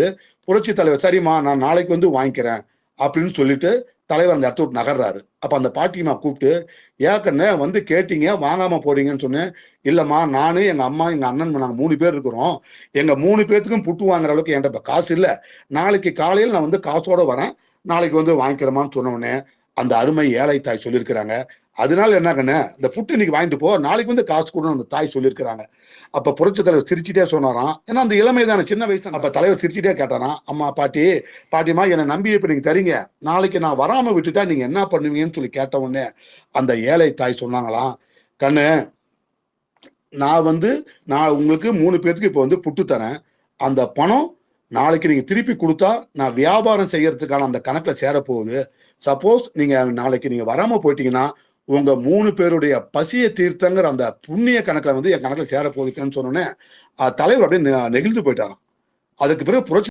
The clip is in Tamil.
போது புரட்சி தலைவர் சரிம்மா நான் நாளைக்கு வந்து வாங்கிக்கிறேன் அப்படின்னு சொல்லிட்டு தலைவர் அந்த இடத்த விட்டு நகர்றாரு. அப்ப அந்த பாட்டியம்மா கூப்பிட்டு ஏக்கண்ணே வந்து கேட்டீங்க வாங்காம போறீங்கன்னு சொன்னேன். இல்லம்மா நானு எங்க அம்மா எங்க அண்ணன் நாங்க மூணு பேர் இருக்கிறோம். எங்க மூணு பேர்த்துக்கும் புட்டு வாங்குற அளவுக்கு என்கிட்ட காசு இல்ல. நாளைக்கு காலையில் நான் வந்து காசோட வரேன். நாளைக்கு வந்து வாங்கிக்கிறோமான்னு சொன்ன அந்த அருமை ஏழை தாய் சொல்லியிருக்கிறாங்க. அதனால என்ன கண்ணு? இந்த புட்டு இன்னைக்கு வாங்கிட்டு போ நாளைக்கு வந்து காசு கொடுன்னு அந்த தாய் சொல்லியிருக்கிறாங்க. அப்ப புரட்சி தலைவர் சிரிச்சிட்டே சொன்னாராம். ஏன்னா அந்த இளமை தானே சின்ன வயசு அப்ப தலைவர் சிரிச்சிட்டே கேட்டாராம். அம்மா பாட்டி பாட்டிமா என்னை நம்பி இப்ப நீங்க தரீங்க. நாளைக்கு நான் வராம விட்டுட்டா நீங்க என்ன பண்ணுவீங்கன்னு சொல்லி கேட்ட உடனே அந்த ஏழை தாய் சொன்னாங்களாம். கண்ணு நான் வந்து நான் உங்களுக்கு மூணு பேர்த்துக்கு இப்போ வந்து புட்டு தரேன். அந்த பணம் நாளைக்கு நீங்க திருப்பி கொடுத்தா நான் வியாபாரம் செய்யறதுக்கான அந்த கணக்குல சேரப்போகுது. சப்போஸ் நீங்க நாளைக்கு நீங்க வராம போயிட்டீங்கன்னா உங்க மூணு பேருடைய பசியை தீர்த்தங்கிற அந்த புண்ணிய கணக்கில் வந்து என் கணக்கில் சேரப்போகுதுன்னு சொன்னோன்னே தலைவர் அப்படியே நெகிழ்ந்து போயிட்டாராம். அதுக்கு பிறகு புரட்சி